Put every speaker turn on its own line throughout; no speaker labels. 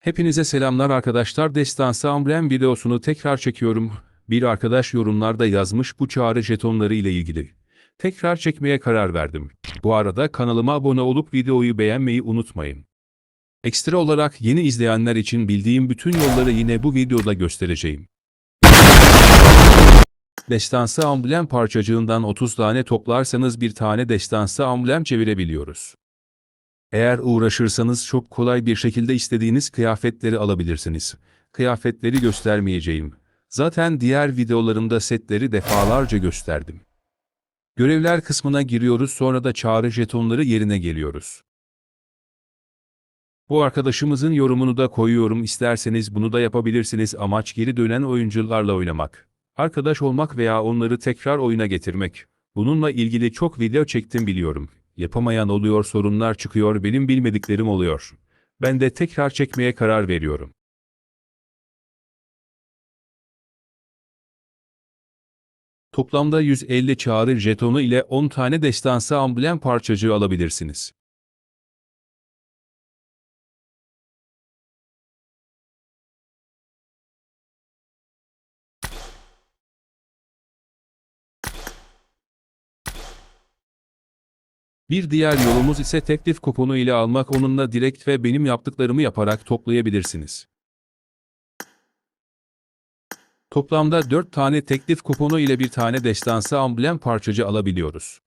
Hepinize selamlar arkadaşlar. Destansı amblem videosunu tekrar çekiyorum. Bir arkadaş yorumlarda yazmış bu çağrı jetonları ile ilgili. Tekrar çekmeye karar verdim. Bu arada kanalıma abone olup videoyu beğenmeyi unutmayın. Ekstra olarak yeni izleyenler için bildiğim bütün yolları yine bu videoda göstereceğim. Destansı amblem parçacığından 30 tane toplarsanız bir tane destansı amblem çevirebiliyoruz. Eğer uğraşırsanız çok kolay bir şekilde istediğiniz kıyafetleri alabilirsiniz. Kıyafetleri göstermeyeceğim. Zaten diğer videolarımda setleri defalarca gösterdim. Görevler kısmına giriyoruz sonra da çağrı jetonları yerine geliyoruz. Bu arkadaşımızın yorumunu da koyuyorum isterseniz bunu da yapabilirsiniz amaç geri dönen oyuncularla oynamak. Arkadaş olmak veya onları tekrar oyuna getirmek. Bununla ilgili çok video çektim biliyorum. Yapamayan oluyor sorunlar çıkıyor benim bilmediklerim oluyor. Ben de tekrar çekmeye karar veriyorum. Toplamda 150 çağrı jetonu ile 10 tane destansı amblem parçacığı alabilirsiniz. Bir diğer yolumuz ise teklif kuponu ile almak onunla direkt ve benim yaptıklarımı yaparak toplayabilirsiniz. Toplamda 4 tane teklif kuponu ile bir tane destansı amblem parçacı alabiliyoruz.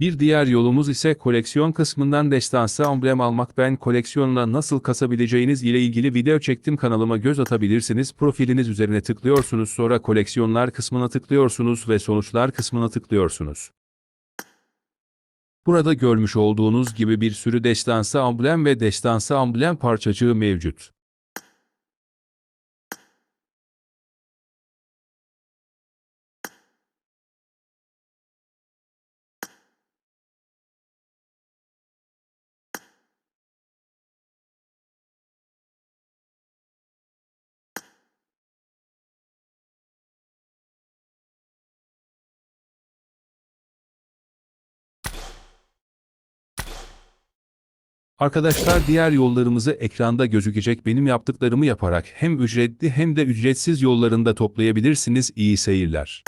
Bir diğer yolumuz ise koleksiyon kısmından destansı amblem almak ben koleksiyonla nasıl kasabileceğiniz ile ilgili video çektim kanalıma göz atabilirsiniz profiliniz üzerine tıklıyorsunuz sonra koleksiyonlar kısmına tıklıyorsunuz ve sonuçlar kısmına tıklıyorsunuz. Burada görmüş olduğunuz gibi bir sürü destansı amblem ve destansı amblem parçacığı mevcut. Arkadaşlar diğer yollarımızı ekranda gözükecek benim yaptıklarımı yaparak hem ücretli hem de ücretsiz yollarında toplayabilirsiniz iyi seyirler.